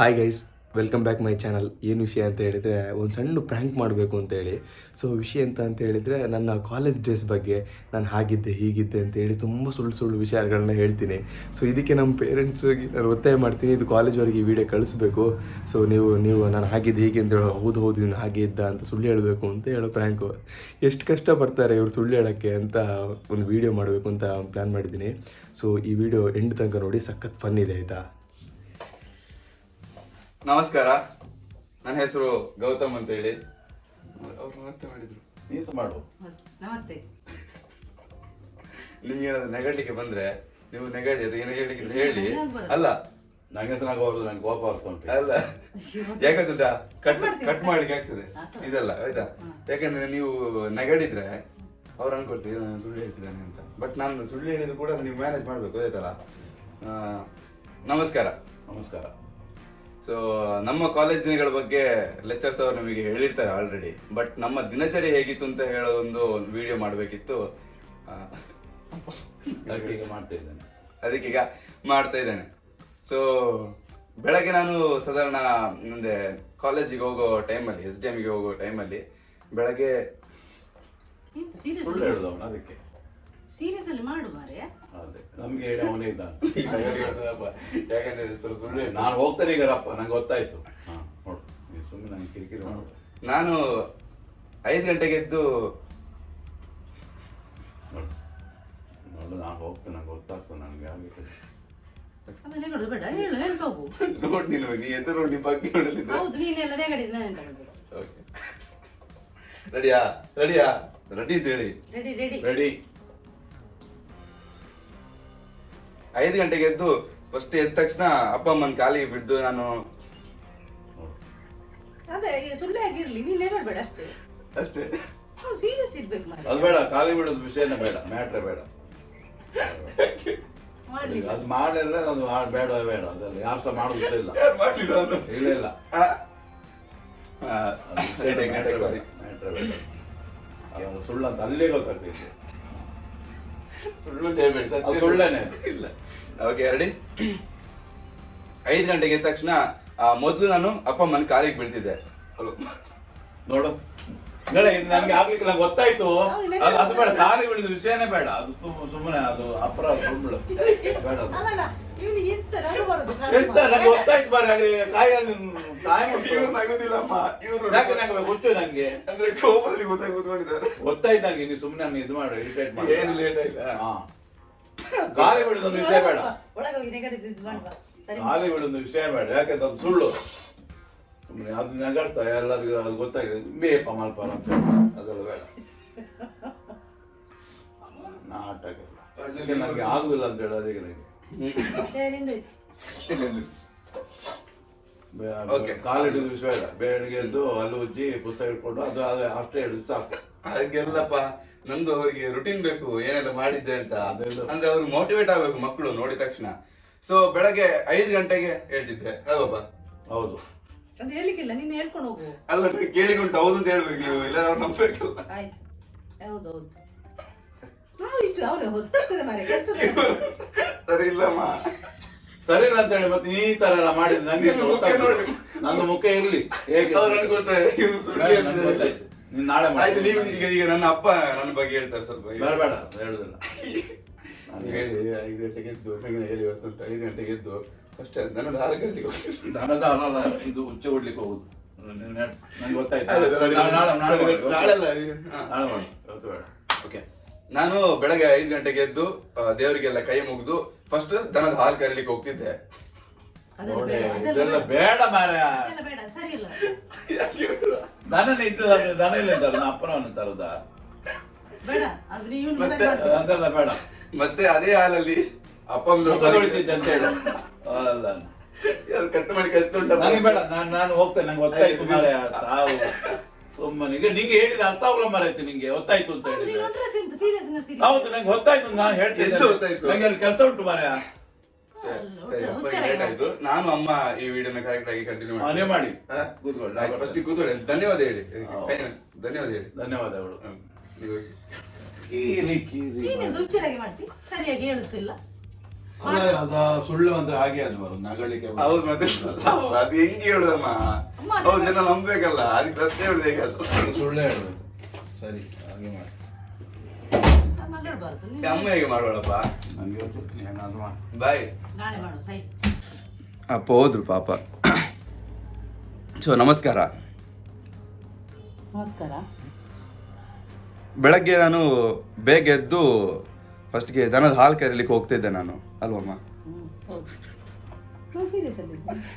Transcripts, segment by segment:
Hi guys welcome back my channel ಏನು ವಿಷಯ ಅಂತ ಹೇಳಿದರೆ, ಒಂದು ಸಣ್ಣ ಪ್ರ್ಯಾಂಕ್ ಮಾಡಬೇಕು ಅಂತ ಹೇಳಿ. ಸೊ ವಿಷಯ ಅಂತ ಅಂತ ಹೇಳಿದರೆ, ನನ್ನ ಕಾಲೇಜ್ ಡ್ರೆಸ್ ಬಗ್ಗೆ ನಾನು ಹಾಗಿದ್ದೆ, ಹೀಗಿದ್ದೆ ಅಂತ ಹೇಳಿ ತುಂಬ ಸುಳ್ಳು ಸುಳ್ಳು ವಿಷಯಗಳನ್ನ ಹೇಳ್ತೀನಿ. ಸೊ ಇದಕ್ಕೆ ನಮ್ಮ ಪೇರೆಂಟ್ಸಿಗೆ ನಾನು ಒತ್ತಾಯ ಮಾಡ್ತೀನಿ. ಇದು ಕಾಲೇಜ್ವರೆಗೆ ಈ ವಿಡಿಯೋ ಕಳಿಸ್ಬೇಕು. ಸೊ ನೀವು ನೀವು, ನಾನು ಹಾಗಿದ್ದೆ, ಹೀಗೆ ಅಂತ ಹೇಳೋ, ಹೌದು ಹೌದು, ನೀನು ಹಾಗೆ ಇದ್ದ ಅಂತ ಸುಳ್ಳು ಹೇಳಬೇಕು ಅಂತ ಹೇಳೋ ಪ್ರ್ಯಾಂಕು ಎಷ್ಟು ಕಷ್ಟಪಡ್ತಾರೆ ಇವರು ಸುಳ್ಳು ಹೇಳೋಕ್ಕೆ ಅಂತ ಒಂದು ವಿಡಿಯೋ ಮಾಡಬೇಕು ಅಂತ ಪ್ಲ್ಯಾನ್ ಮಾಡಿದ್ದೀನಿ. ಸೊ ಈ ವಿಡಿಯೋ ಎಂಡ್ ತನಕ ನೋಡಿ, ಸಖತ್ ಫನ್ ಇದೆ, ಆಯಿತಾ? ನಮಸ್ಕಾರ. ನನ್ನ ಹೆಸರು ಗೌತಮ್ ಅಂತ ಹೇಳಿ ಅವ್ರು ನಮಸ್ತೆ ಮಾಡಿದ್ರು. ನೀಸು ಮಾಡು. ನಮಸ್- ನಮಸ್ತೆ. ನಿಮ್ಗೆ ಏನಾದ್ರು ನೆಗಡ್ಲಿಕ್ಕೆ ಬಂದ್ರೆ ನೀವು ನೆಗಡಿ ಅದು ಏನು ಹೇಳಿದ್ರೆ ಹೇಳಿ. ಅಲ್ಲ. ನಂಗೆ ಹೆಸರು ನಂಗೆ ಕೋಪ ಆಗ್ತಾ ಉಂಟು. ಅಲ್ಲ. ಯಾಕಂತ ಕಟ್. ಕಟ್ ಮಾಡ್ಲಿಕ್ಕೆ ಆಗ್ತದೆ. ಇದೆಲ್ಲ ಆಯ್ತಾ? ಯಾಕಂದ್ರೆ ನೀವು ನೆಗಡಿದ್ರೆ ಅವ್ರು ಅನ್ಕೊಳ್ತೀವಿ ನಾನು ಸುಳ್ಳು ಹೇಳ್ತಿದ್ದಾನೆ ಅಂತ. ಬಟ್ ನಾನು ಸುಳ್ಳು ಹೇಳಿದ್ರು ಕೂಡ ನೀವು ಮ್ಯಾನೇಜ್ ಮಾಡ್ಬೇಕು ಆಯ್ತಲ್ಲ ಆ, ನಮಸ್ಕಾರ. ನಮಸ್ಕಾರ. ಸೊ ನಮ್ಮ ಕಾಲೇಜ್ ದಿನಗಳ ಬಗ್ಗೆ ಲೆಕ್ಚರ್ಸ್ ಅವರು ನಮಗೆ ಹೇಳಿರ್ತಾರೆ ಆಲ್ರೆಡಿ ಬಟ್ ನಮ್ಮ ದಿನಚರಿ ಹೇಗಿತ್ತು ಅಂತ ಹೇಳೋದೊಂದು ಒಂದು ವಿಡಿಯೋ ಮಾಡಬೇಕಿತ್ತು ಅದಕ್ಕೆ ಮಾಡ್ತಾ ಇದ್ದೇನೆ. ಅದಕ್ಕೀಗ ಮಾಡ್ತಾ ಇದ್ದೇನೆ. ಸೊ ಬೆಳಗ್ಗೆ ನಾನು ಸಾಧಾರಣ ಮುಂದೆ ಕಾಲೇಜಿಗೆ ಹೋಗೋ ಟೈಮಲ್ಲಿ ಎಸ್ ಡಿ ಎಮ್ಗೆ ಹೋಗೋ ಟೈಮಲ್ಲಿ ಬೆಳಗ್ಗೆ ಅದಕ್ಕೆ. ಸೀರಿಯಸ್ ಅಲ್ಲಿ ಮಾಡು ಮಾರೆ ಅದೇ ನಮ್ಗೆ ಹೇಳಿ ಅವನೇ ಇದ್ದಾನೆ. ಯಾಕಂದ್ರೆ ಸ್ವಲ್ಪ ಸುಳ್ಳು ಹೇಳಿ. ನಾನು ಹೋಗ್ತೇನೆ ಈಗ ರಪ್ಪ ನಂಗೆ ಗೊತ್ತಾಯ್ತು. ಹಾ ನೋಡು. ನೀನು ಸುಮ್ಮನೆ ನಂಗೆ ಕಿರಿಕಿರಿ ಮಾಡು. ನಾನು ಐದು ಗಂಟೆಗೆ ಎದ್ದು ನೋಡು. ನೋಡು ನಾನು ಹೋಗ್ತೇನೆ ನಂಗೆ ಗೊತ್ತಾಗ್ತದೆ ನನಗೆ ಆಗಿತ್ತು. ಆಮೇಲೆ ಹೇಳೋದು ಬೇಡ ಹೇಳು ಹೇಳ್ತಾ ಹೋಗು. ನೋಡ್ ನೀನು ನೀ ಎದ್ದು ನೋಡಿ ನಿಮ್ಮ ಬಗ್ಗೆ ನೋಡಲಿದ್ರೆ. ಹೌದು ನೀನೆಲ್ಲ ರೇಗಡಿದ ಅಂತ ರೆಡಿಯಾ? ರೆಡಿಯಾ? ರೆಡಿ ಅಂತ ಹೇಳಿ. Ready ready. ರೆಡಿ. ಐದು ಗಂಟೆಗೆ ಎದ್ದು ಫಸ್ಟ್ ಎದ್ದ ತಕ್ಷಣ ಅಪ್ಪ ಅಮ್ಮನ ಕಾಲಿಗೆ ಬಿದ್ದು ನಾನು ಅದೇ ಈ ಸುಳ್ಳೆ ಆಗಿರ್ಲಿ ನೀನ್ ಹೇಳಬೇಡ ಅಷ್ಟೇ. ಅಷ್ಟೇ. ಸೀರಿಯಸ್ ಇರ್ಬೇಕು ಮಾರೆ ಅದು ಬೇಡ ಖಾಲಿ ಬಿಡೋದು ವಿಷಯನೇ ಬೇಡ ಮ್ಯಾಟ್ರೇ ಬೇಡ. ಮಾಡ್ಲಿ. ಅದು ಮಾಡಿದ್ರೆ ಅದು ಬೇಡ ಬೇಡ ಅದಲ್ಲ ಯಾರು ಸಹ ಮಾಡೋದು ಇಲ್ಲ. ಯಾರ್ ಮಾಡ್ಲಿಲ್ಲ ನಾನು? ಇಲ್ಲ ಇಲ್ಲ. ಆ. ಆ, ಅದು ರೆಡಿ, ರೆಡಿ, sorry. ಮ್ಯಾಟ್ರೇ ಬೇಡ. ಅದು ಸುಳ್ಳು ಅಂತ ಅಲ್ಲೇ ಗೊತ್ತಾಗ್ತೈತೆ ಸುಳ್ಳು ಅಂತ ಹೇಳ್ಬೇಡಿ ಸತ್ಯ ಸುಳ್ಳೇನೆ ಇಲ್ಲ. ಓಕೆ ರೆಡಿ ಐದು ಗಂಟೆಗೆ ಎದ್ದ ತಕ್ಷಣ ಮೊದಲು ಮೊದ್ಲು ನಾನು ಅಪ್ಪ ಅಮ್ಮನ ಕಾಲಿಗೆ ಬೀಳ್ತಿದ್ದೆ. ಹಲೋ. ನೋಡು. ಬೇಡ ಇದು ನನಗೆ ಆಗ್ಲಿಕ್ಕೆ ನಂಗೆ ಗೊತ್ತಾಯ್ತು ಅದು ಅದು ಬೇಡ ಕಾಲಿಗೆ ಬಿಡಿದ ವಿಷಯನೇ ಬೇಡ. ಅದು ಸುಮ್ಮನೆ ಅದು ಅಪರಾಧ ಸುಳ್ಳು ಬೇಡ ಅದು. ಅಲ್ಲಲ್ಲ ಇವನು ಎಂತ ನಗಬಾರದು ಬರುದು ಎಂತ ನಂಗೆ ಗೊತ್ತಾಯ್ತು ಬಾರಿ ಅಲ್ಲಿ ಕಾಯಲ್ಲಿ ಇವ್ರು ನಗುದಿಲ್ಲಮ್ಮ ಇವರು ಯಾಕೆ ನಂಗೆ ಗೊತ್ತು ನಂಗೆ. ಅಂದ್ರೆ ಕೋಪದಲ್ಲಿ ಗೊತ್ತಾಗಿ ಕೂತ್ಕೊಂಡಿದ್ದಾರೆ. ಗೊತ್ತಾಯ್ತು ನಂಗೆ ನೀವು ಸುಮ್ಮನೆ ನಂಗೆ ಇದು ಮಾಡಿ ಇರಿಟೇಟ್ ಮಾಡಿ. ಏನು ಲೇಟ್ ಆಯ್ತಾ? ಹಾ. ಗಾಳಿ ಬಿಡೋದೊಂದು ವಿಷಯ ಬೇಡ. ಒಳಗೋಗಿ ನೆಗಡಿದ್ದು ಇದು ಮಾಡುವ ಸರಿ. ಖಾಲಿ ಬಿಡೋದು ವಿಷಯ ಬೇಡ. ಯಾಕಂದ್ರೆ ಅದು ಸುಳ್ಳು? ಸುಮ್ಮನೆ ಅದು ನಗಾಡ್ತಾ ಎಲ್ಲರಿಗೂ ಅದು ಗೊತ್ತಾಗಿದೆ. ಬೇಯಪ್ಪ ಮಲ್ಪ ಅಂತ. ಅದೆಲ್ಲ ಬೇಡ. ನಾಟಕ. ನನಗೆ ಆಗುದಿಲ್ಲ ಅಂತ ಹೇಳಿ ಅದಕ್ಕೆ ನನಗೆ? ಕಾಲಿಡಿದ ವಿಷಯ ಇಲ್ಲ. ಬೆಳಿಗ್ಗೆ ಎದ್ದು ಅಲ್ಲಿ ಉಜ್ಜಿ ಪುಸ್ತಕ ಇಟ್ಕೊಂಡು ಅದು ಅದು ಅಷ್ಟೇ ಹಿಡಿದು ಸಾಕು. ಹಾಗೆಲ್ಲಪ್ಪ. ನಂದು ಅವರಿಗೆ ರುಟೀನ್ ಬೇಕು ಏನೆಲ್ಲ ಮಾಡಿದ್ದೆ ಅಂತ. ಅಂದ್ರೆ ಅವ್ರು ಮೋಟಿವೇಟ್ ಆಗ್ಬೇಕು ಮಕ್ಕಳು ನೋಡಿದ ತಕ್ಷಣ. ಸೊ ಬೆಳಗ್ಗೆ ಐದು ಗಂಟೆಗೆ ಹೇಳ್ತಿದ್ದೆ. ಅಲ್ವಪ್ಪ ಹೌದು. ಅಂತ ಹೇಳಿಕ್ಕಿಲ್ಲ ನೀನು ಹೇಳ್ಕೊಂಡು ಹೋಗು. ಅಲ್ಲ ಕೇಳಿಕೊಂಡು ಹೌದು ಅಂತ ಹೇಳ್ಬೇಕು ನೀವು. ಇಲ್ಲ ನಂಬಬೇಕು ನಂಬೇಕಲ್ಲ ಆಯ್ತು. ಹೌದೌದು ನಾವು ಇಷ್ಟು ಅವ್ರು ಹೊತ್ತಾಗ್ತದೆ ಮಾರೆ ಕೆಲಸ ಸರಿ ಇಲ್ಲಮ್ಮ ಸರಿ ಇಲ್ಲ ಅಂತ ಹೇಳಿ ಮತ್ತೆ ನೀ ಈ ತರ ಎಲ್ಲ ಮಾಡಿದ್ರೆ ನನಗೆ ಮುಖ ಗೊತ್ತಾಗ್ತದೆ. ನೋಡಿ. ನನ್ನ ಮುಖ ಇರ್ಲಿ. ಹೇಗೆ? ಅವ್ರು ಅನ್ಕೊಳ್ತಾರೆ. ಇವ್ನು ಸುಳ್ಳು ಬೇಡ, ನಂಗೆ ಹೇಳ್ತಿದ್ದಾನೆ. ಗೊತ್ತಾಯ್ತು. ನೀನ್ ನಾಳೆ ಆಯ್ತು ನೀವು ಈಗ ಈಗ ನನ್ನ ಅಪ್ಪ ನನ್ನ ಬಗ್ಗೆ ಹೇಳ್ತಾರೆ ಸ್ವಲ್ಪ. ಬೇಡ ಬೇಡ ಹೇಳುದಿಲ್ಲ. ನಾನು ಹೇಳಿ ಐದು ಗಂಟೆಗೆ ಎದ್ದು ನನಗೆ ಹೇಳಿ ಇವತ್ತು ಐದು ಗಂಟೆಗೆ ಎದ್ದು ಅಷ್ಟೇ ನನ್ನ ನಾಲ್ಕು ಗಂಟೆಗೆ ಹೋಗ್ತೀನಿ. ದನದ ಇದು ಉಚ್ಚ ಹೊಡ್ಲಿಕ್ಕೆ ಹೋಗುದು. ನಂಗೆ ಗೊತ್ತಾಯ್ತು. ನಾಳೆ ನಾಳೆ ನಾಳೆ ನಾಳೆ ಅಲ್ಲ, ಹಾ. ನಾಳೆ ಮಾಡಿ ಇವತ್ತು ಬೇಡ. ಓಕೆ ನಾನು ಬೆಳಗ್ಗೆ ಐದು ಗಂಟೆಗೆ ಎದ್ದು ಆ, ದೇವರಿಗೆಲ್ಲ ಕೈ ಮುಗಿದು ಫಸ್ಟ್ ದನದ ಹಾಲು ಕರೀಲಿಕ್ಕೆ ಹೋಗ್ತಿದ್ದೆ. ಅದೆಲ್ಲ ನೋಡಿ ಬೇಡ, ಅದೆಲ್ಲ ಇದೆಲ್ಲ ಬೇಡ. ಬೇಡ ಮಾರ ಅದೆಲ್ಲ ಬೇಡ ಸರಿ ಇಲ್ಲ. ಯಾಕೆ ಬೇಡ? ದನನೇ ಇದ್ದದ ದನ ಇಲ್ಲ ನಾ ಅಪ್ಪನವನ್ನ ತರದ. ಬೇಡ ಅದು ನೀವು ಮತ್ತೆ? ಅದೆಲ್ಲ ಬೇಡ. ಮತ್ತೆ ಅದೇ ಹಾಲಲ್ಲಿ ಅಪ್ಪ ಮುಖ ತೊಳಿತಿದ್ದೆ ಅಂತ ಹೇಳು. ಅಲ್ಲ ಕಟ್ ಮಾಡಿ ಕಟ್ಕೊಂಡ ನನಗೆ ಬೇಡ ನಾನು ನಾನು ಹೋಗ್ತೇನೆ ನಂಗೆ ಗೊತ್ತಾಯ್ತು ಮಾರಾಯ ಸಾವು. ನಿಮಗೆ ನಿಂಗೆ ಹೇಳಿದ ಅರ್ಥ ಆಗಲ್ಲ ಮಾರಾಯ್ತು ನಿಂಗೆ ಗೊತ್ತಾಯ್ತು ಅಂತ ಹೇಳಿ ಹೌದು ನಂಗೆ ಗೊತ್ತಾಯ್ತು ನಾನು ಹೇಳ್ತಿದ್ದೆ ಎಷ್ಟು ಗೊತ್ತಾಯ್ತು? ನಂಗೆ ಅಲ್ಲಿ ಕೆಲಸ ಉಂಟು ಮಾರ. ಸರಿ ಅಪ್ಪ ಲೇಟ್ ಆಯ್ತು. ನಾನು ಅಮ್ಮ ಈ ವಿಡಿಯೋನ ಕರೆಕ್ಟ್ ಆಗಿ ಕಂಟಿನ್ಯೂ ಮನೆ ಮಾಡಿ? ಕೂತ್ಕೊಳ್ಳಿ ಫಸ್ಟ್ ಕೂತ್ಕೊಳ್ಳಿ. ಧನ್ಯವಾದ ಹೇಳಿ. ಧನ್ಯವಾದ ಹೇಳಿ. ಧನ್ಯವಾದಗಳು ಹ್ಮ್. ನೀವು ಹೋಗಿ. ಕೀರಿ ಕೀರಿ ನೀನೆಂತ ಹುಚ್ಚರಾಗಿ ಮಾಡ್ತಿ? ಸರಿಯಾಗಿ ಹೇಳಿಸ್ತಿಲ್ಲ ಅಲ್ಲ, ಅದ ಸುಳ್ಳು ಅಂದ್ರೆ ಹಾಗೆ ಅದು ಬರೋದು ನಗಳಿಕೆ ಹೌದು ಮತ್ತೆ ಅದು ಹೆಂಗೆ ಹೇಳುದಮ್ಮ? ಹೌದು ಜನ ನಂಬೇಕಲ್ಲ ಅದಕ್ಕೆ ಸತ್ಯ ಹೇಳುದೇಕಲ್ಲ ಅದು? ಸುಳ್ಳು ಹೇಳ್ಬೇಕು ಸರಿ ಹಾಗೆ ಮಾಡಿ. ಅಮ್ಮ ಹೇಗೆ ಮಾಡೋಳಪ್ಪ ನನಗೆ ಗೊತ್ತು ಏನಾದ್ರು ಮಾಡಿ. ಬಾಯ್. ನಾಳೆ ಮಾಡು ಸೈ. ಅಪ್ಪ ಹೋದ್ರು ಪಾಪ. ಸೊ ನಮಸ್ಕಾರ. ನಮಸ್ಕಾರ. ಬೆಳಗ್ಗೆ ನಾನು ಬೇಗ ಎದ್ದು ಫಸ್ಟ್ಗೆ ದನದ ಹಾಲು ಕರೀಲಿಕ್ಕೆ ಹೋಗ್ತಿದ್ದೆ ನಾನು. ಅಲ್ವಮ್ಮ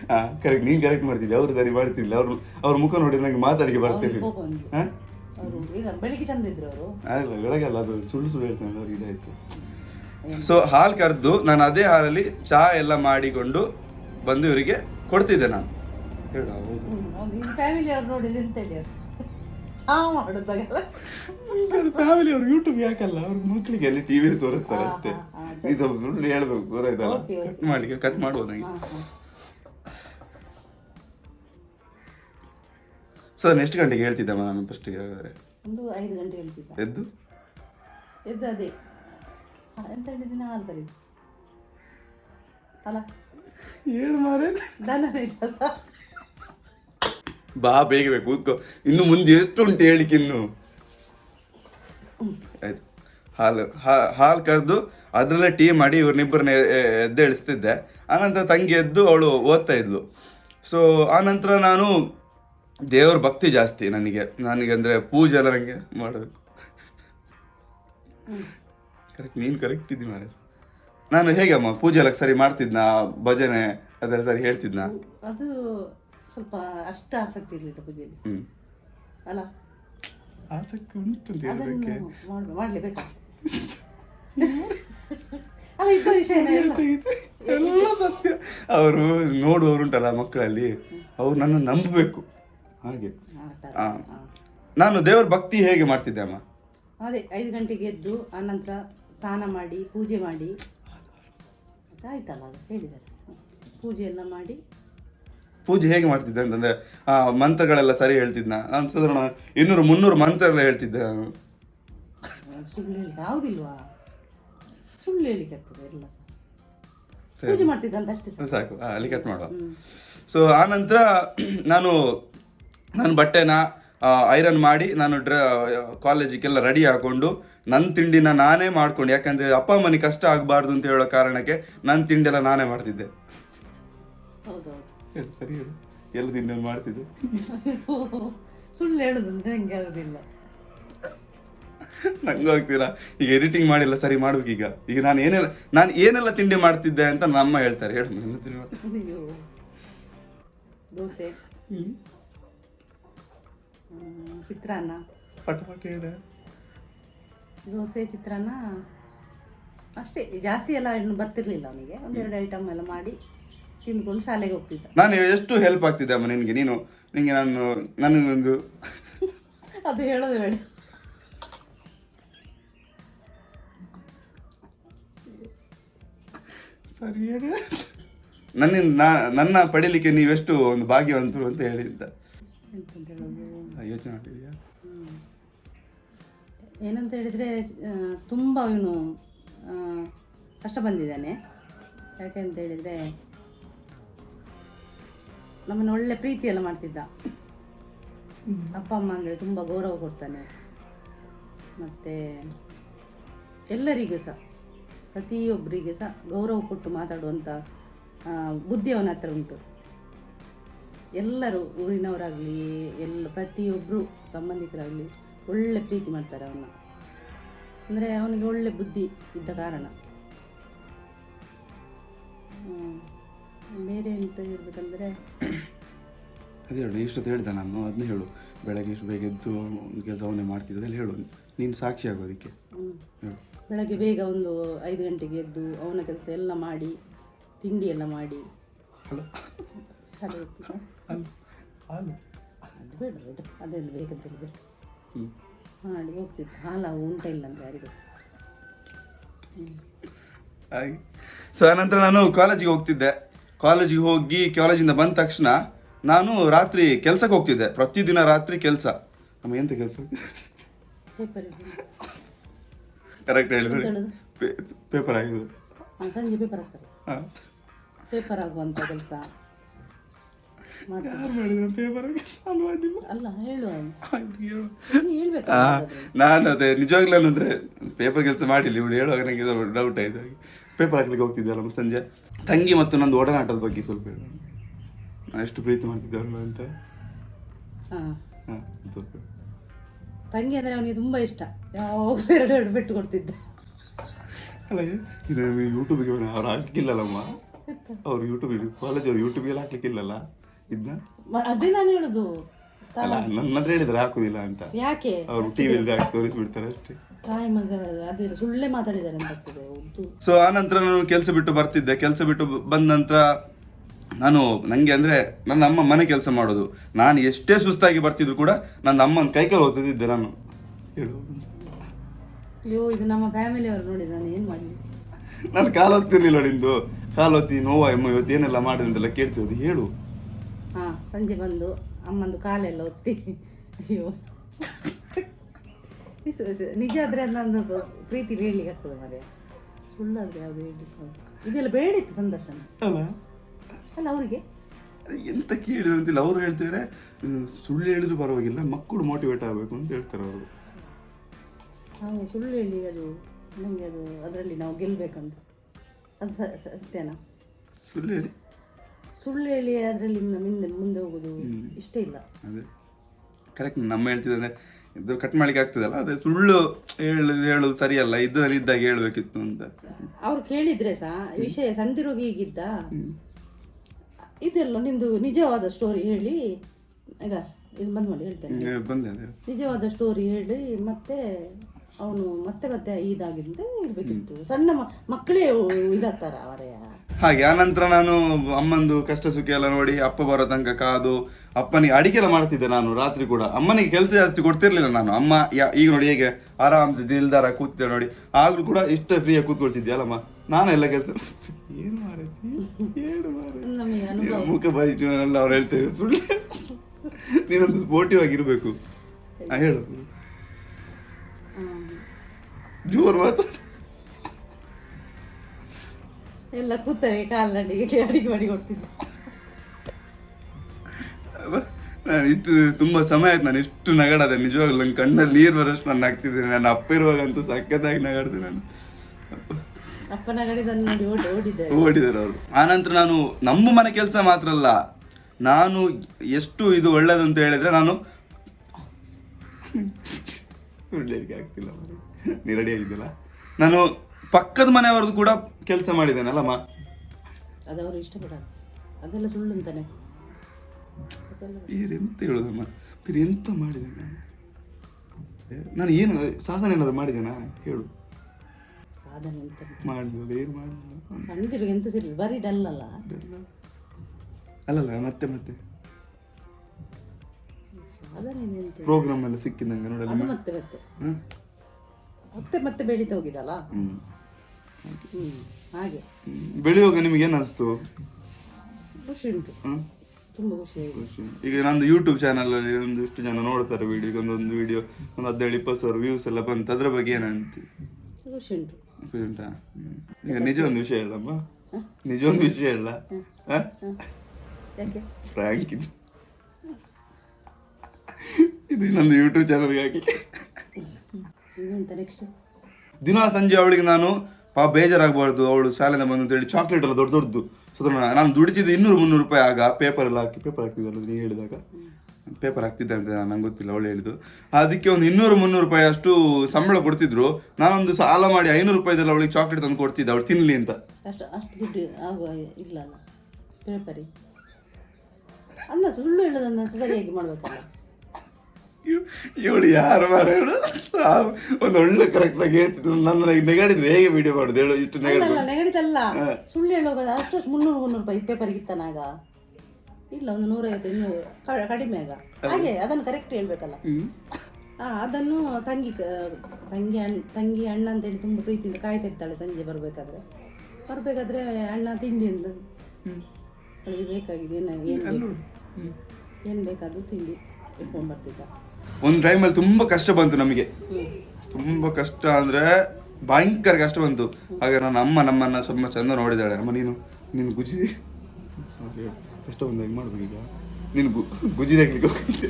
ಹಾ ಅಲ್ಲಿ ಕರೆಕ್ಟ್ ನೀನು ಕರೆಕ್ಟ್ ಮಾಡ್ತಿದ್ದೆ ಅವ್ರು ಸರಿ ಮಾಡ್ತಿಲ್ಲ ಅವ್ರು ಅವ್ರ ಮುಖ ನೋಡಿ ನಂಗೆ ಮಾತಾಡಿಗೆ ಬರ್ತಿರ್ಲಿಲ್ಲ ಹಾಂ ಬೆಳಿಗ್ಗೆ ಚಂದ ಇದ್ರು ಅವರು. ಆಗಲ್ಲ ಬೆಳಗ್ಗೆಲ್ಲ ಅದು ಸುಳ್ಳು ಸುಳ್ಳು ಹೇಳ್ತಾನೆ ಅವ್ರಿಗೆ ಇದಾಯ್ತು. ಸೊ ಹಾಲು ಕರೆದು ನಾನು ಅದೇ ಹಾಲಲ್ಲಿ ಚಹಾ ಎಲ್ಲ ಮಾಡಿಕೊಂಡು ಬಂದು ಇವರಿಗೆ ಕೊಡ್ತಿದ್ದೆ ನಾನು. ಹೇಳು ಫ್ಯಾಮಿಲಿ ಅವ್ರು ನೋಡಿದ್ರೆ ಎಂತ ಹೇಳಿ ಅದು ಚಾ ಮಾಡುದಾಗೆಲ್ಲ. ಫ್ಯಾಮಿಲಿ ಅವ್ರು ಯೂಟ್ಯೂಬ್ ಯಾಕಲ್ಲ? ಅವ್ರ ಮಕ್ಕಳಿಗೆ ಅಲ್ಲಿ ಟಿವಿಲಿ ತೋರಿಸ್ತಾರೆ ಅಷ್ಟೇ. ಈ ಸ್ವಲ್ಪ ಸುಳ್ಳು ಹೇಳ್ಬೇಕು ಗೊತ್ತಾಯ್ತಲ್ಲ? Okay, okay. ಕಟ್ ಮಾಡಿ ಕಟ್ ಮಾಡ್ಬೋದು ಸರ್ ಎಷ್ಟು ಗಂಟೆಗೆ ಹೇಳ್ತಿದ್ದಮ್ಮ ನಾನು ಫಸ್ಟಿಗೆ ಹಾಗಾದ್ರೆ? ಒಂದು ಐದು ಗಂಟೆ ಹೇಳ್ತಿದ್ದ. ಎದ್ದು? ಎದ್ದು ಅದೇ. ಹ, ಎಂತ ಹೇಳಿದ್ದೀನಿ ಹಾಲು ಕರೀದು ಅಲ್ಲ. ಏನು ಮಾರೇ? ದನ ಬಾ ಬೇಗ ಬೇಕು ಕೂತ್ಕೋ. ಇನ್ನು ಮುಂದೆ ಎಷ್ಟು ಉಂಟು ಹೇಳಿಕ್ಕೆ ಇನ್ನು? ಹಾಲು ಹಾಲು ಕರೆದು ಅದರಲ್ಲೇ ಟೀ ಮಾಡಿ ಇವ್ರನ್ನಿಬ್ಬರನ್ನ ಎದ್ದೇಳಿಸ್ತಿದ್ದೆ ಆನಂತರ ತಂಗಿ ಎದ್ದು ಅವಳು ಓದ್ತಾ ಇದ್ಲು. ಸೊ ಆನಂತರ ನಾನು ದೇವ್ರ ಭಕ್ತಿ ಜಾಸ್ತಿ ನನಗೆ. ನನಗೆ ಅಂದರೆ ಪೂಜೆ ಎಲ್ಲ ನನಗೆ ಮಾಡಬೇಕು. ಕರೆಕ್ಟ್ ನೀನು ಕರೆಕ್ಟ್ ಇದ್ದೀನಿ ಮಾರೆ. ನಾನು ಹೇಗೆ ಅಮ್ಮ ಪೂಜೆ ಎಲ್ಲ ಸರಿ ಮಾಡ್ತಿದ್ನ? ಭಜನೆ ಅದೆಲ್ಲ ಸರಿ ಹೇಳ್ತಿದ್ನಾ? ಅದು ಸ್ವಲ್ಪ ಅಷ್ಟು ಆಸಕ್ತಿ ಇರಲಿಲ್ಲ ಪೂಜೆಯಲ್ಲಿ. ಹ್ಞೂ ಅಲ್ಲ? ಆಸಕ್ತಿ ಉಂಟು ಅಂತ ಅಲ್ಲ ಇದ್ದ ವಿಷಯನ ಎಲ್ಲ ಎಲ್ಲ ಸತ್ಯ. ಅವರು ನೋಡುವವರುಂಟಲ್ಲ ಮಕ್ಕಳಲ್ಲಿ ಅವ್ರು ನನ್ನ ನಂಬಬೇಕು. ಹಾಗೆ. ಆ. ನಾನು ದೇವರ ಭಕ್ತಿ ಹೇಗೆ ಮಾಡ್ತಿದ್ದೆ ಅಮ್ಮ? ಅದೇ ಐದು ಗಂಟೆಗೆ ಎದ್ದು ಆನಂತರ ಸ್ನಾನ ಮಾಡಿ ಪೂಜೆ ಮಾಡಿ. ಆಯ್ತಲ್ಲ ಅದು ಹೇಳಿದ್ದಾರೆ. ಪೂಜೆ ಎಲ್ಲ ಮಾಡಿ. ಪೂಜೆ ಹೇಗೆ ಮಾಡ್ತಿದ್ದೆ ಅಂತಂದ್ರೆ ಆ ಮಂತ್ರಗಳೆಲ್ಲ ಸರಿ ಹೇಳ್ತಿದ್ನ? ನಾನು ಸಾಧಾರಣ ಇನ್ನೂರು ಮುನ್ನೂರು ಮಂತ್ರ ಎಲ್ಲ ಹೇಳ್ತಿದ್ದೆ ನಾನು. ಸುಳ್ಳು ಹೇಳಿಕೆ ಆಗುದಿಲ್ವಾ? ಸುಳ್ಳು ಹೇಳಿಕೆ ಆಗ್ತದೆ ಎಲ್ಲ ಸಹ. ಪೂಜೆ ಮಾಡ್ತಿದ್ದಂತ ಅಷ್ಟೇ ಸರ್ ಸಾಕು ಆ, ಅಲ್ಲಿ ಕಟ್ ಮಾಡುವ. ಸೊ ಸೊ ಆನಂತರ ನಾನು ನನ್ನ ಬಟ್ಟೆನ ಐರನ್ ಮಾಡಿ ನಾನು ಡ್ರ ಕಾಲೇಜಿಗೆಲ್ಲ ರೆಡಿ ಹಾಕೊಂಡು ನನ್ನ ತಿಂಡಿನ ನಾನೇ ಮಾಡ್ಕೊಂಡು ಯಾಕಂದ್ರೆ ಅಪ್ಪ ಅಮ್ಮನಿಗೆ ಕಷ್ಟ ಆಗಬಾರ್ದು ಅಂತ ಹೇಳೋ ಕಾರಣಕ್ಕೆ ನನ್ನ ತಿಂಡಿ ಎಲ್ಲ ನಾನೇ ಮಾಡ್ತಿದ್ದೆ. ಹೌದೌದು. ಹೇಳು ಸರಿ ಹೇಳು. ಎಲ್ಲ ತಿಂಡಿ ಮಾಡ್ತಿದ್ದೆ? ಸುಳ್ಳು ಹೇಳುದಂದ್ರೆ ನಂಗೆ ಆಗೋದಿಲ್ಲ. ನಂಗೂ ಆಗ್ತೀರಾ? ಈಗ ಎಡಿಟಿಂಗ್ ಮಾಡಿಲ್ಲ ಸರಿ ಮಾಡ್ಬೇಕು ಈಗ. ಈಗ ನಾನು ಏನೆಲ್ಲ ನಾನು ಏನೆಲ್ಲ ತಿಂಡಿ ಮಾಡ್ತಿದ್ದೆ ಅಂತ ನಮ್ಮ ಅಮ್ಮ ಹೇಳ್ತಾರೆ. ಹೇಳು ನನ್ನ ತಿಂಡಿ. ಅಯ್ಯೋ. ದೋಸೆ. ಹ್ಮ್. ಚಿತ್ರಾನ್ನ. ಪಟ ಪಟ ಹೇಳು. ದೋಸೆ ಚಿತ್ರಾನ್ನ. ಅಷ್ಟೇ. ಜಾಸ್ತಿ ಎಲ್ಲ ಬರ್ತಿರ್ಲಿಲ್ಲ ಅವನಿಗೆ. ಒಂದೆರಡು ಐಟಮ್ ಎಲ್ಲ ಮಾಡಿ ತಿಂದ್ಕೊಂಡು ಶಾಲೆಗೆ ಹೋಗ್ತಿದ್ದ. ನಾನು ಎಷ್ಟು ಹೆಲ್ಪ್ ಆಗ್ತಿದ್ದೆ ಅಮ್ಮ ನಿನಗೆ? ನೀನು ನಿನಗೆ ನಾನು ನನಗೊಂದು ಅದು ಹೇಳೋದು ಬೇಡ. ಸರಿ ಹೇಳಿ. ನನ್ನಿಂದ ನಾ ನನ್ನ ಪಡೀಲಿಕ್ಕೆ ನೀವೆಷ್ಟು ಒಂದು ಭಾಗ್ಯವಂತರು ಅಂತ ಹೇಳಿದ್ದ. ಎಂತಂತ ಹೇಳೋದು ಯೋಚನೆ ಮಾಡಿದ್ಯಾ ಏನಂತ ಹೇಳಿದರೆ ತುಂಬ ಇವನು ಕಷ್ಟ ಬಂದಿದ್ದಾನೆ. ಯಾಕೆ ಅಂತ ಹೇಳಿದರೆ ನಮ್ಮನ್ನು ಒಳ್ಳೆ ಪ್ರೀತಿಯೆಲ್ಲ ಮಾಡ್ತಿದ್ದ. ಅಪ್ಪ ಅಮ್ಮ ಅಂದರೆ ತುಂಬ ಗೌರವ ಕೊಡ್ತಾನೆ. ಮತ್ತು ಎಲ್ಲರಿಗೂ ಸಹ. ಪ್ರತಿಯೊಬ್ಬರಿಗೆ ಸಹ ಗೌರವ ಕೊಟ್ಟು ಮಾತಾಡುವಂಥ ಬುದ್ಧಿ ಅವನ ಹತ್ರ ಉಂಟು. ಎಲ್ಲರೂ ಊರಿನವರಾಗಲಿ ಎಲ್ಲ ಪ್ರತಿಯೊಬ್ಬರು ಸಂಬಂಧಿಕರಾಗಲಿ ಒಳ್ಳೆ ಪ್ರೀತಿ ಮಾಡ್ತಾರೆ ಅವನ್ನ. ಅಂದರೆ ಅವನಿಗೆ ಒಳ್ಳೆ ಬುದ್ಧಿ ಇದ್ದ ಕಾರಣ. ಬೇರೆ ಎಂತ ಹೇಳ್ಬೇಕಂದ್ರೆ? ಅದೇ ಹೇಳು ಇಷ್ಟೊತ್ತು ಹೇಳ್ದೆ ನಾನು ಅದನ್ನೇ ಹೇಳು. ಬೆಳಗ್ಗೆ ಇಷ್ಟು ಬೇಗ ಎದ್ದು ಕೆಲಸ ಅವನೇ ಮಾಡ್ತಿದ್ದೆ ಅದೆಲ್ಲ ಹೇಳು. ನೀನು ಸಾಕ್ಷಿ ಆಗೋದಕ್ಕೆ. ಹೇಳು. ಬೆಳಗ್ಗೆ ಬೇಗ ಒಂದು ಐದು ಗಂಟೆಗೆ ಎದ್ದು ಅವನ ಕೆಲಸ ಎಲ್ಲ ಮಾಡಿ ತಿಂಡಿ ಎಲ್ಲ ಮಾಡಿ. ಶಾಲೆ ಅದು ಬೇಡ ಬೇಡ. ಅದೆಲ್ಲ ಬೇಡ. ಮಾಡಿ ಹೋಗ್ತಿತ್ತು ಹಾಲ ಉಂಟ ಇಲ್ಲ ಅಂತ ಯಾರಿಗೂ. ಹಾಗೆ ಸೊ ಆನಂತರ ನಾನು ಕಾಲೇಜಿಗೆ ಹೋಗ್ತಿದ್ದೆ. ಕಾಲೇಜಿಗೆ ಹೋಗಿ ಕಾಲೇಜಿಂದ ಬಂದ ತಕ್ಷಣ ನಾನು ರಾತ್ರಿ ಕೆಲಸಕ್ಕೆ ಹೋಗ್ತಿದ್ದೆ. ಪ್ರತಿದಿನ ರಾತ್ರಿ ಕೆಲಸ. ನಮ್ಮ ಎಂತ ಕೆಲಸ? ಪೇಪರ್ ಕರೆಕ್ಟ್ ಹೇಳಿದ್ರೆ. ಪೇಪರ್ ಆಗಿದ್ದು. ಸಂಜೆ ಪೇಪರ್ ಹಾ. ಪೇಪರ್ ಆಗುವಂಥ ಕೆಲಸ. ನಾನು ಅದೇ ನಿಜವಾಗ್ಲೂ ಅಂದ್ರೆ ಪೇಪರ್ ಕೆಲಸ ಮಾಡಿಲ್ಲ. ಇವಳು ಹೇಳುವಾಗ ನನಗೆ ಸ್ವಲ್ಪ ಡೌಟ್ ಆಯ್ತು ಹಾಗೆ. ಪೇಪರ್ ಹಾಕ್ಲಿಕ್ಕೆ ನಮ್ಮ ಸಂಜೆ? ತಂಗಿ ಮತ್ತು ನಂದು ಒಡನಾಟದ ಬಗ್ಗೆ ಸ್ವಲ್ಪ ಹೇಳು. ನಾನು ಎಷ್ಟು ಪ್ರೀತಿ ಮಾಡ್ತಿದ್ದೆ ಅಂತ? ಹಾಂ. ಹಾಂ ಸ್ವಲ್ಪ ತಂಗಿ ಅಂದರೆ ಅವನಿಗೆ ತುಂಬ ಇಷ್ಟ. ಯಾವಾಗಲೂ ಎರಡು ಎರಡು ಬಿಟ್ಟು ಕೊಡ್ತಿದ್ದ. ಅಲ್ಲ ಇದು ಯೂಟ್ಯೂಬಿಗೆ ಅವ್ರು ಹಾಕ್ಲಿಕ್ಕಿಲ್ಲಲ್ಲಮ್ಮ? ಅವ್ರು ಯೂಟ್ಯೂಬ್ ಕಾಲೇಜ್ ಅವ್ರು ಯೂಟ್ಯೂಬಿಗೆ ಹಾಕ್ಲಿಕ್ಕಿಲ್ಲಲ್ಲ? ಇದನ್ನ ಮ- ಅದೇ ನಾನು ಹೇಳುದು. ಅಲ್ಲ ನನ್ನ ಹತ್ರ ಹೇಳಿದ್ರೆ ಹಾಕುದಿಲ್ಲ ಅಂತ. ಯಾಕೆ? ಅವ್ರು ಟಿವಿಯಲ್ಲಿ ಹಾಕಿ ತೋರಿಸ್ಬಿಡ್ತಾರೆ ಅಷ್ಟೇ. ತಾಯಿ ಮಗ ಅದೇ ಸುಳ್ಳೆ ಮಾತಾಡಿದ್ದಾರೆ ಅಂತ ಆಗ್ತದೆ ಹೌದು ಸೊ ಆ ನಂತರ ನಾನು ಕೆಲಸ ಬಿಟ್ಟು ಬರ್ತಿದ್ದೆ. ಕೆಲಸ ಬಿಟ್ಟು ಬಂದ ನಂತರ ನಾನು ನನಗೆ ಅಂದರೆ ನನ್ನ ಅಮ್ಮ ಮನೆ ಕೆಲಸ ಮಾಡೋದು. ನಾನು ಎಷ್ಟೇ ಸುಸ್ತಾಗಿ ಬರ್ತಿದ್ರು ಕೂಡ ನನ್ನ ಅಮ್ಮನ ಕೈ ಕೈ ಹೋಗ್ತಿದ್ದೆ ನಾನು. ಹೇಳು. ಅಯ್ಯೋ ಇದು ನಮ್ಮ ಫ್ಯಾಮಿಲಿ ಅವರು ನೋಡಿ ನಾನು ಏನು ಮಾಡಿದೆ ನಾನು ಕಾಲು ಹೋಗ್ತಿರ್ಲಿಲ್ಲ ನಿಂದು. ಕಾಲು ಹೊತ್ತಿ ನೋವ ಅಮ್ಮ ಇವತ್ತು ಏನೆಲ್ಲ ಮಾಡಿದೆ ಅಂತೆಲ್ಲ ಕೇಳ್ತಿರೋದು ಹೇಳು. ಹಾಂ ಸಂಜೆ ಬಂದು ಅಮ್ಮಂದು ಕಾಲೆಲ್ಲ ಒತ್ತಿ. ಅಯ್ಯೋ. ನಿಜ- ಆದರೆ ಅದು ನಂದು ಪ್ರೀತಿಲಿ ಹೇಳಲಿಕ್ಕೆ ಆಗ್ತದೆ ಮರೆ ಸುಳ್ಳಾದ್ರೆ ಯಾವುದು ಹೇಳಲಿಕ್ಕೆ. ಇದೆಲ್ಲ ಬೇಡಿತ್ತು ಸಂದರ್ಶನ. ಅಲ್ಲ ಅವರಿಗೆ? ಎಂತ ಕೇಳಿದ್ರು ಅಂತಿಲ್ಲ. ಅವರು ಹೇಳ್ತಿದ್ರೆ ಸುಳ್ಳು ಹೇಳಿದ್ರು ಪರವಾಗಿಲ್ಲ ಮಕ್ಕಳು ಮೋಟಿವೇಟ್ ಆಗಬೇಕು ಅಂತ ಹೇಳ್ತಾರೆ ಅವರು. ನಾವು ಸುಳ್ಳು ಹೇಳಿ ಅದು ನಮಗೆ ಅದು ಅದರಲ್ಲಿ ನಾವು ಗೆಲ್ಲಬೇಕಂತ ಅದು ಸತ್ಯನಾ? ಸುಳ್ಳು ಹೇಳಿ. ಸುಳ್ಳು ಹೇಳಿ ಅದರಲ್ಲಿ ಮುಂದೆ ಮುಂದೆ ಹೋಗೋದು ಇಷ್ಟ ಇಲ್ಲ. ಅದೇ. ಕರೆಕ್ಟ್ ನಮ್ಮ ಹೇಳ್ತಿದ್ರೆ ಇದು ಕಟ್ ಮಾಡ್ಲಿಕ್ಕೆ ಆಗ್ತದಲ್ಲ ಅದೇ ಸುಳ್ಳು ಹೇಳುದು ಹೇಳೋದು ಸರಿಯಲ್ಲ ಇದ್ದಲ್ಲಿ ಇದ್ದಾಗ ಹೇಳಬೇಕಿತ್ತು ಅಂತ. ಅವ್ರು ಕೇಳಿದ್ರೆ ಸಹ ವಿಷಯ ಸಂತಿರೋಗಿ ಹೀಗಿದ್ದ? ಇದೆಲ್ಲ ನಿಂದು ನಿಜವಾದ ಸ್ಟೋರಿ ಹೇಳಿ. ಈಗ ಇದು ಬಂದ್ ಮಾಡಿ ಹೇಳ್ತೇನೆ. ಬಂದೆ ಅದೇ. ನಿಜವಾದ ಸ್ಟೋರಿ ಹೇಳಿ ಮತ್ತೆ ಅವನು ಮತ್ತೆ ಮತ್ತೆ ಇದಾಗಿದ್ದ ಇರ್ಬೇಕಿತ್ತು ಸಣ್ಣ ಮ- ಮಕ್ಕಳೇ ಇದಾಗ್ತಾರ ಅವರೇ. ಹಾಗೆ ಆನಂತರ ನಾನು ಅಮ್ಮಂದು ಕಷ್ಟ ಸುಖ ಎಲ್ಲ ನೋಡಿ ಅಪ್ಪ ಬರೋ ತನಕ ಕಾದು ಅಪ್ಪನಿಗೆ ಅಡಿಗೆ ಎಲ್ಲ ಮಾಡ್ತಿದ್ದೆ ನಾನು ರಾತ್ರಿ ಕೂಡ. ಅಮ್ಮನಿಗೆ ಕೆಲಸ ಜಾಸ್ತಿ ಕೊಡ್ತಿರ್ಲಿಲ್ಲ ನಾನು. ಅಮ್ಮ ಯಾ- ಈಗ ನೋಡಿ ಹೇಗೆ ಆರಾಮ್ಸೆ ನಿಲ್ದಾರ ಕೂತಿದ್ದೆ ನೋಡಿ. ಆಗ್ಲೂ ಕೂಡ ಇಷ್ಟ ಫ್ರೀಯಾಗಿ ಕೂತ್ಕೊಳ್ತಿದ್ದೆ ಅಲ್ಲಮ್ಮ ನಾನೆಲ್ಲ ಕೆಲಸ ಏನು ಮಾರೈತಿ ಏನು ಮಾರೈತಿ ಮುಖ ಬಾಯಿ ಎಲ್ಲ ಅವ್ರು ಹೇಳ್ತೇವೆ ಸುಳ್ಳು. ನೀನೊಂದು ಸ್ಪೋರ್ಟಿವ್ ಆಗಿರ್ಬೇಕು. ಹೇಳು. ಜೋರು ಮಾತು. ಎಲ್ಲ ಕೂತವೆ ಕಾಲ್ನಡಿಗೆ ಅಡಿಗೆ ಮಾಡಿ ಕೊಡ್ತಿದ್ದೆ. ನಾನು ಇಷ್ಟು ತುಂಬ ಸಮಯ ಆಯ್ತು ನಾನು ಇಷ್ಟು ನಗಾಡದೆ. ನಿಜವಾಗ್ಲೂ ನನ್ನ ಕಣ್ಣಲ್ಲಿ ನೀರು ಬರೋಷ್ಟು ನಾನು ಆಗ್ತಿದ್ದೀನಿ ನನ್ನ ಅಪ್ಪ ಇರುವಾಗಂತೂ ಸಖತ್ತಾಗಿ ನಗಾಡ್ದೆ ನಾನು. ಅಪ್ಪನ ಗಡಿದನ್ನು ನೋಡಿ ಓಡಿ ಓಡಿದ್ದೆ ಓಡಿದ್ದಾರೆ ಅವರು. ಆನಂತರ ನಾನು ನಮ್ಮ ಮನೆ ಕೆಲಸ ಮಾತ್ರ ಅಲ್ಲ ನಾನು ಎಷ್ಟು ಇದು ಒಳ್ಳೇದು ಅಂತ ಹೇಳಿದ್ರೆ ನಾನು ಒಳ್ಳೆಯದಕ್ಕೆ ಆಗ್ತಿಲ್ಲ. ನೀ ರೆಡಿ ಆಗಿದ್ದಲ್ಲ ನಾನು ಪಕ್ಕದ ಮನೆಯವರದ್ದು ಕೂಡ ಕೆಲಸ ಮಾಡಿದ್ದೇನಲ್ಲಮ್ಮ ಅದು ಅವರು ಇಷ್ಟಪಡಲ್ಲ ಅದೆಲ್ಲ ಸುಳ್ಳು ಅಂತಾನೆ. ಅದೆಲ್ಲ ಬೇರೆ ಎಂತ ಹೇಳೋದಮ್ಮ ಬೇರೆ ಎಂತ ಮಾಡಿದೆ ನಾನು? ನಾನು ಏನು ಸಾಧನೆ ಏನಾದ್ರು ಮಾಡಿದ್ದೇನಾ ಹೇಳು. ಸಾಧನೆ ಅಂತ ಮಾಡಲಿಲ್ಲ ಏನು ಮಾಡಲಿಲ್ಲ? ಸಣ್ಣದಿರು ಎಂತ ಸಿರ್ಲಿ ಬರೀ ಡಲ್ ಅಲ್ಲ ಅಲ್ಲಲ್ಲ ಮತ್ತೆ ಮತ್ತೆ? ಸಾಧನೆ ಎಂತ ಪ್ರೋಗ್ರಾಮ್ ಎಲ್ಲ ಸಿಕ್ಕಿದಂಗೆ ನೋಡಲ್ಲ ಅದು ಮತ್ತೆ ಮತ್ತೆ. ಹ್ಮ್ ಮತ್ತೆ ಮತ್ತೆ ಬೆಳೀತಾ ಹೋಗಿದಲ್ಲ ಹ್ಮ್. ಹ್ಮ್ ಹಾಗೆ. ಬೆಳೆಯುವಾಗ ನಿಮಗೆ ಏನು ಅನಿಸ್ತು ಖುಷಿ ಉಂಟು. ಹ್ಮ್? ತುಂಬಾ ಖುಷಿ ಆಗಿದೆ ಖುಷಿ. ಈಗ ನಂದು ಯೂಟ್ಯೂಬ್ ಚಾನಲ್ ಅಲ್ಲಿ ಒಂದು ಇಷ್ಟು ಜನ ನೋಡ್ತಾರೆ ವಿಡಿಯೋ ಒಂದೊಂದು ವಿಡಿಯೋ ಒಂದು ಹದಿನೇಳು ಇಪ್ಪತ್ತು ಸಾವಿರ ವ್ಯೂಸ್ ಎಲ್ಲ ಬಂತು. ಅದ್ರ ಬಗ್ಗೆ ಏನಂತಿ ಖುಷಿ ಉಂಟು. ಉಂಟಾ ಈಗ ನಿಜ ಒಂದು ವಿಷಯ ಹೇಳಮ್ಮ. ನಿಜ ಒಂದು ವಿಷಯ ಹೇಳ ಫ್ರ್ಯಾಂಕ್ ಇದು. ಇದು ನಂದು ಯೂಟ್ಯೂಬ್ ಚಾನಲ್ಗೆ ಹಾಕಿ. ದಿನ ಸಂಜೆ ಅವಳಿಗೆ ನಾನು ಪಾಪ ಬೇಜಾರಾಗಬಾರ್ದು. ಅವಳು ಶಾಲೆಯಿಂದ ಬಂದು ಅಂತೇಳಿ ಚಾಕ್ಲೇಟ್ ಎಲ್ಲ ದೊಡ್ಡ ದೊಡ್ಡದು. ಸೊ ನಾನು ದುಡಿತಿದ್ದು ಇನ್ನೂರು ಮುನ್ನೂರು ರೂಪಾಯಿ ಆಗ ಪೇಪರ್ ಎಲ್ಲ ಹಾಕಿ ಪೇಪರ್ ಹಾಕ್ತಿದ್ದಲ್ಲ ನೀ ಹೇಳಿದಾಗ. ಪೇಪರ್ ಹಾಕ್ತಿದ್ದೆ ಅಂತ ನಂಗೆ ಗೊತ್ತಿಲ್ಲ ಅವಳು ಹೇಳಿದ್ದು. ಅದಕ್ಕೆ ಒಂದು ಇನ್ನೂರು ಮುನ್ನೂರು ರೂಪಾಯಿ ಅಷ್ಟು ಸಂಬಳ ಕೊಡ್ತಿದ್ರು. ನಾನೊಂದು ಸಾಲ ಮಾಡಿ ಐನೂರು ರೂಪಾಯಿದೆಲ್ಲ ಅವಳಿಗೆ ಚಾಕ್ಲೇಟ್ ತಂದು ಕೊಡ್ತಿದ್ದೆ ಅವಳು ತಿನ್ನಲಿ ಅಂತ. ಅಷ್ಟು ಅಷ್ಟು ದುಡ್ಡು ಆಗುವ ಇಲ್ಲ ಪೇಪರಿ. ಅಲ್ಲ ಸುಳ್ಳು ಹೇಳೋದನ್ನ ಸರಿಯಾಗಿ ಮಾಡಬೇಕಲ್ಲ? ಇವಳು ಯಾರು ಮಾರ ಹೇಳು. ಒಂದು ಒಳ್ಳೆ ಕರೆಕ್ಟ್ ಆಗಿ ಹೇಳ್ತಿದ್ರು. ನನ್ನ ನೆಗಡಿದ್ರೆ ಹೇಗೆ ವಿಡಿಯೋ ಮಾಡುದು? ಹೇಳು ಇಷ್ಟು ನೆಗಡಿ ನೆಗಡಿತಲ್ಲ. ಸುಳ್ಳು ಹೇಳೋದು ಅಷ್ಟು ಮುನ್ನೂರು ಮುನ್ನೂರು ರೂಪಾಯಿ ಪೇಪರ್ಗೆ ಇತ್ತನಾಗ ಇಲ್ಲ ಒಂದು ನೂರೈವತ್ತು ಇನ್ನೂರು ಕ- ಕಡಿಮೆ ಆಗ. ಹಾಗೆ ಅದನ್ನು ಕರೆಕ್ಟ್ ಹೇಳ್ಬೇಕಲ್ಲ. ಆ ಅದನ್ನು ತಂಗಿ ಕ- ತಂಗಿ ಅಣ್ಣ ತಂಗಿ ಅಣ್ಣ ಅಂತೇಳಿ ತುಂಬ ಪ್ರೀತಿಯಿಂದ ಕಾಯ್ತಿರ್ತಾಳೆ ಸಂಜೆ ಬರಬೇಕಾದ್ರೆ. ಬರಬೇಕಾದ್ರೆ ಅಣ್ಣ ತಿಂಡಿ ಅಂತ. ಅವಳಿಗೆ ಬೇಕಾಗಿದೆ ಏನು ಏನು ಬೇಕು? ಏನು ಬೇಕಾದರೂ ತಿಂಡಿ ಇಟ್ಕೊಂಡು ಬರ್ತಿದ್ದ. ಒಂದು ಟೈಮಲ್ಲಿ ತುಂಬ ಕಷ್ಟ ಬಂತು ನಮಗೆ. ತುಂಬ ಕಷ್ಟ ಅಂದರೆ ಭಯಂಕರ ಕಷ್ಟ ಬಂತು. ಆಗ ನನ್ನ ಅಮ್ಮ ನಮ್ಮನ್ನ ಸ್ವಲ್ಪ ಚಂದ ನೋಡಿದಾಳೆ ಅಮ್ಮ ನೀನು ನೀನು ಗುಜಿ ಕಷ್ಟ ಒಂದು ಹೆಂಗ್ ಮಾಡ್ಬೇಕು ಈಗ? ನೀನು ಗು ಗುಜಿ ಹಾಕ್ಲಿಕ್ಕೆ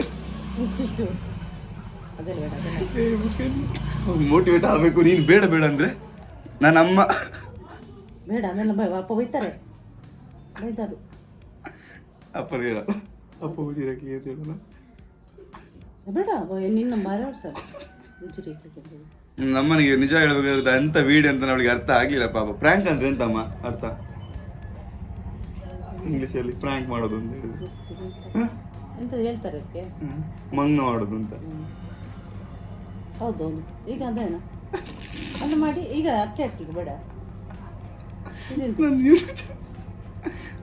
ಮೋಟಿವೇಟ್ ಆಗಬೇಕು ನೀನು ಬೇಡ ಬೇಡ ಅಂದ್ರೆ? ನನ್ನ ಅಮ್ಮ. ಬೇಡ ಬೈ ಅಪ್ಪ ಬೈತಾರೆ. ಬೈತಾರು ಅಪ್ಪ ಹೇಳ ಅಪ್ಪ ಗುಜಿ ಹಾಕಿ ಅಂತ ಹೇಳೋಣ? ಬೇಡ ನಿನ್ನ ಮರವ್ರು ಸರ್. ಗುಜರಿ ನಮ್ಮನಿಗೆ ನಿಜ ಹೇಳ್ಬೇಕಾದ್ರೆ ಅಂತ ವೀಡಿಯೋ ಅಂತ ಅವಳಿಗೆ ಅರ್ಥ ಆಗಲಿಲ್ಲ ಪಾಪ. ಪ್ರ್ಯಾಂಕ್ ಅಂದ್ರೆ ಎಂತಮ್ಮ ಅರ್ಥ? ಇಂಗ್ಲಿಷಲ್ಲಿ ಪ್ರ್ಯಾಂಕ್ ಮಾಡೋದು ಅಂತ ಹೇಳಿದ್ರು. ಎಂತ ಹೇಳ್ತಾರೆ ಅದಕ್ಕೆ? ಮಂಗ್ ಮಂಗ ಮಾಡೋದು ಅಂತ. ಹೌದು ಹೌದು. ಈಗ ಅದೇನ? ಅದು ಮಾಡಿ ಈಗ ಅಕ್ಕಿ ಹಾಕ್ಲಿಕ್ಕೆ ಬೇಡ? ನನ್ನ ಯೂಟ್ಯೂಬ್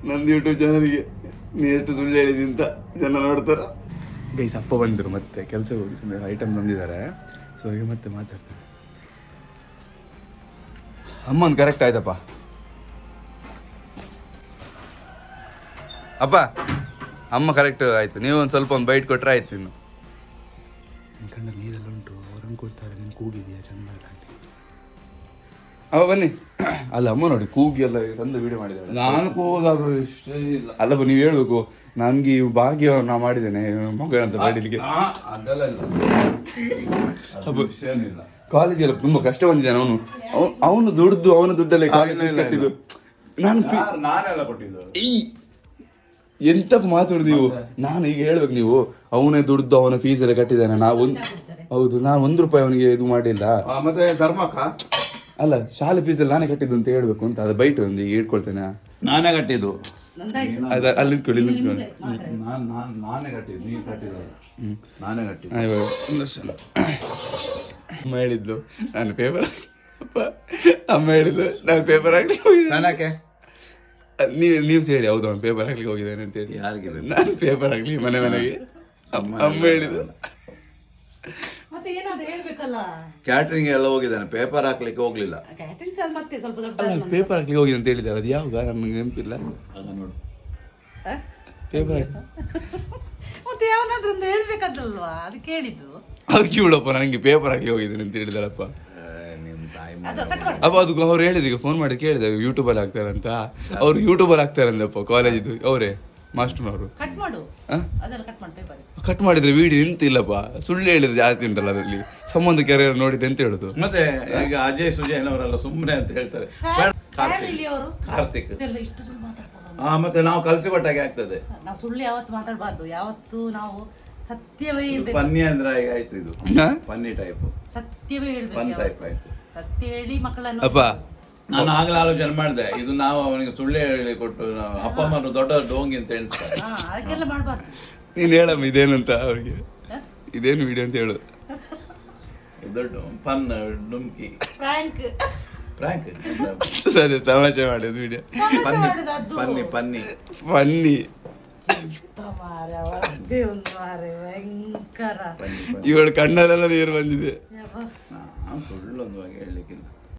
ನನ್ನ ಯೂಟ್ಯೂಬ್ ಚಾನಲ್ಗೆ ನೀ ಎಷ್ಟು ಸುಳ್ಳು ಹೇಳಿದಿ ಅಂತ ಜನ ನೋಡ್ತಾರ? ಗೈಸ್ ಅಪ್ಪ ಬಂದರು ಮತ್ತೆ ಕೆಲಸ ಹೋಗಿ ಸುಮ್ಮನೆ ಐಟಮ್ ಬಂದಿದ್ದಾರೆ ಸೊ ಈಗ ಮತ್ತೆ ಮಾತಾಡ್ತಾರೆ ಅಮ್ಮಂದು ಕರೆಕ್ಟ್ ಆಯ್ತಪ್ಪ. ಅಪ್ಪ ಅಮ್ಮ ಕರೆಕ್ಟ್ ಆಯ್ತು. ನೀವು ಒಂದು ಸ್ವಲ್ಪ ಒಂದು ಬೈಟ್ ಕೊಟ್ಟರೆ ಆಯ್ತು ಇನ್ನು. ಕಣ್ಣ ನೀರೆಲ್ಲ ಉಂಟು. ಅವ್ರನ್ನು ಕೊಡ್ತಾರೆ ನೀನು ಕೂಗಿದೆಯಾ? ಚಂದ ಇಲ್ಲ ಅವ ಬನ್ನಿ. ಅಲ್ಲ ಅಮ್ಮ ನೋಡಿ ಕೂಗಿ ಎಲ್ಲ ಚಂದ ವಿಡಿಯೋ ಮಾಡಿದ್ದಾಳೆ. ನಾನು ಕೂಗಾದ್ರು ಇಷ್ಟೇ ಇಲ್ಲ. ಅಲ್ಲಪ್ಪ ನೀವು ಹೇಳ್ಬೇಕು. ನನಗೆ ಈ ಭಾಗ್ಯ ನಾ ಮಾಡಿದ್ದೇನೆ ಮಗ ಅಂತ ಮಾಡಲಿಕ್ಕೆ ಅದೆಲ್ಲ ಇಲ್ಲ. ಕಾಲೇಜಲ್ಲಿ ತುಂಬಾ ಕಷ್ಟ ಬಂದಿದ್ದಾನೆ ಅವನು. ಅವನು ದುಡ್ದು ಅವನ ದುಡ್ಡಲ್ಲೇ ಕಾಲೇಜ್ ಕಟ್ಟಿದ್ದು. ನಾನು ನಾನೆಲ್ಲ ಕೊಟ್ಟಿದ್ದು? ಎಂತಪ್ಪ ಮಾತಾಡುದು ನೀವು? ನಾನು ಈಗ ಹೇಳ್ಬೇಕು ನೀವು ಅವನೇ ದುಡ್ದು ಅವನ ಫೀಸ್ ಎಲ್ಲ ಕಟ್ಟಿದ್ದಾನೆ ನಾವು ಒಂದ್ ಹೌದು ನಾ ಒಂದು ರೂಪಾಯಿ ಅವನಿಗೆ ಇದು ಮಾಡಿಲ್ಲ. ಮತ್ತೆ ಧರ್ಮಕ್ಕ? ಅಲ್ಲ ಶಾಲೆ ಫೀಸ್ ಎಲ್ಲ ನಾನೇ ಕಟ್ಟಿದ್ದು ಅಂತ ಹೇಳ್ಬೇಕು ಅಂತ ಅದು ಬೈಟ್ ಒಂದು ಈಗ ಇಟ್ಕೊಳ್ತೇನೆ ನಾನೇ ಕಟ್ಟಿದ್ದು. ಅದ ಅಲ್ಲಿ ನಿಂತ್ಕೊಳ್ಳಿ ಇಲ್ಲಿ ನಿಂತ್ಕೊಳ್ಳಿ. ನಾನು ನಾನು ನಾನೇ ಕಟ್ಟಿದ್ದು ನೀನು ಕಟ್ಟಿದ್ದು ನಾನೇ ಕಟ್ಟಿದ್ದು. ಆ, ಇವಾಗ ಒಂದು ವರ್ಷ ಅಲ್ಲ. ಅಮ್ಮ ಹೇಳಿದ್ಲು ನಾನು ಪೇಪರ್ ಅಪ್ಪ ಅಮ್ಮ ಹೇಳಿದ್ಲು ನಾನು ಪೇಪರ್ ಆಗಲಿ ಹೋಗಿದ್ದೆ ನನಗೆ ನೀವು ನೀವು ಹೇಳಿ ಹೌದು ಅವ್ನು ಪೇಪರ್ ಹಾಕ್ಲಿಕ್ಕೆ ಹೋಗಿದ್ದಾನೆ ಅಂತ ಹೇಳಿ. ಯಾರಿಗೆ ಬೇಕು? ನಾನು ಪೇಪರ್ ಹಾಕ್ಲಿ ಮನೆ ಮನೆಗೆ. ಅಮ್ಮ ಅಮ್ಮ ಹೇಳಿದ್ರು. ಮತ್ತೆ ಏನಾದ್ರು ಹೇಳ್ಬೇಕಲ್ಲ? ಕ್ಯಾಟ್ರಿಂಗ್ ಎಲ್ಲ ಹೋಗಿದ್ದಾನೆ. ಪೇಪರ್ ಹಾಕ್ಲಿಕ್ಕೆ ಹೋಗ್ಲಿಲ್ಲ. ಕ್ಯಾಟರಿಂಗ್ ಸರ್ ಮತ್ತೆ ಸ್ವಲ್ಪ ದೊಡ್ಡ ಅಲ್ಲ ಪೇಪರ್ ಹಾಕ್ಲಿಕ್ಕೆ ಹೋಗಿದೆ ಅಂತ ಹೇಳಿದ್ದಾರೆ ಅದು ಯಾವಾಗ? ನಮ್ಗೆ ನೆನಪಿಲ್ಲ. ಆಗ ನೋಡು. ಪೇಪರ್ ಹಾಕಿ ಮತ್ತೆ ಯಾವನಾದ್ರೂ ಒಂದು ಹೇಳ್ಬೇಕಾದಲ್ವಾ ಅದಕ್ಕೆ ಕೇಳಿದ್ದು. ಅದಕ್ಕೆ ಇವಳಪ್ಪ ನನಗೆ ಪೇಪರ್ ಹಾಕ್ಲಿಕ್ಕೆ ಹೋಗಿದ್ದೇನೆ ಅಂತ ಹೇಳಿದಾರಪ್ಪ ನಿಮ್ಮ ತಾಯಿ ಅದು ಕಟ್ ಮಾಡಿ ಅಪ್ಪ ಅದು ಅವ್ರು ಹೇಳಿದ ಈಗ ಫೋನ್ ಮಾಡಿ ಕೇಳಿದೆ ಯೂಟ್ಯೂಬಲ್ಲಿ ಹಾಕ್ತಾರಂತ. ಅವ್ರು ಯೂಟ್ಯೂಬಲ್ಲಿ ಹಾಕ್ತಾರಂದಪ್ಪ ಕಾಲೇಜಿದ್ದು ಅವರೇ ಮಾಸ್ಟರ್ನವರು ಕಟ್ ಮಾಡು. ಆ? ಅದೆಲ್ಲ ಕಟ್ ಮಾಡಿದ್ರೆ ವಿಡಿಯೋ ನಿಂತಿಲ್ಲಪ್ಪ. ಸುಳ್ಳು ಹೇಳಿದ್ರೆ ಜಾಸ್ತಿ ಉಂಟಲ್ಲ ಅದರಲ್ಲಿ. ಸಂಬಂಧ ಕೆರೆ ನೋಡಿದೆ ಅಂತ ಹೇಳುದು? ಮತ್ತೆ ಈಗ ಅಜಯ್ ಸುಜಯ್ ಅವರೆಲ್ಲ ಸುಮ್ಮನೆ ಅಂತ ಹೇಳ್ತಾರೆ. ಕಾರ್ತಿಕ್. ಹಾ ಅವರು? ಕಾರ್ತಿಕ್. ಇದೆಲ್ಲ ಇಷ್ಟು ಸುಳ್ಳು ಮಾತಾಡ್ತಾರಲ್ಲ ಆ ಮತ್ತೆ ನಾವು ಕಲಸಿ ಕೊಟ್ಟಾಗೆ ಆಗ್ತದೆ. ನಾವು ಸುಳ್ಳು ಯಾವತ್ತು ಮಾತಾಡಬಾರ್ದು. ಯಾವತ್ತು ನಾವು ಸತ್ಯವೇ ಪನ್ನಿ ಅಂದ್ರೆ ಈಗ ಆಯ್ತು ಇದು. ಹಾ? ಪನ್ನಿ ಟೈಪ್ ಸತ್ಯವೇ ಹೇಳ್ಬೇಕು ಪನ್. ಟೈಪ್ ಆಯ್ತು. ಮಕ್ಕಳನ್ನು. ಅಪ್ಪ. ನಾನು ಆಗಲೇ ಆಲೋಚನೆ ಮಾಡಿದೆ ಇದು ನಾವು ಅವನಿಗೆ ಸುಳ್ಳು ಹೇಳಿ ಕೊಟ್ಟು ನಾವು ಅಪ್ಪ ಅಮ್ಮನ ದೊಡ್ಡ ಡೋಂಗಿ ಅಂತ ಹೇಳ್ತಾರೆ ಹಾ ಅದಕ್ಕೆಲ್ಲ ಮಾಡಬಾರ್ದು. ನೀನು ಹೇಳಮ್ಮ ಇದೇನಂತ ಅವ್ರಿಗೆ. ಇದೇನು ವಿಡಿಯೋ ಅಂತ ಹೇಳು. ದೊಡ್ಡ ಪನ್ ಡುಮ್ಕಿ. ಫ್ರ್ಯಾಂಕ್ ಪ್ರಾಂಕ್ ಅದೇ ತಮಾಷೆ ಮಾಡಿದ ವಿಡಿಯೋ. ಪನ್ನಿ. ಪನ್ನಿ. ಪನ್ನಿ. ಇವಳು ಕಣ್ಣಲ್ಲೆಲ್ಲ ನೀರು ಬಂದಿದೆ. ಸುಳ್ಳೊಂದು ಹೇಳಲಿಕ್ಕಿಲ್ಲ.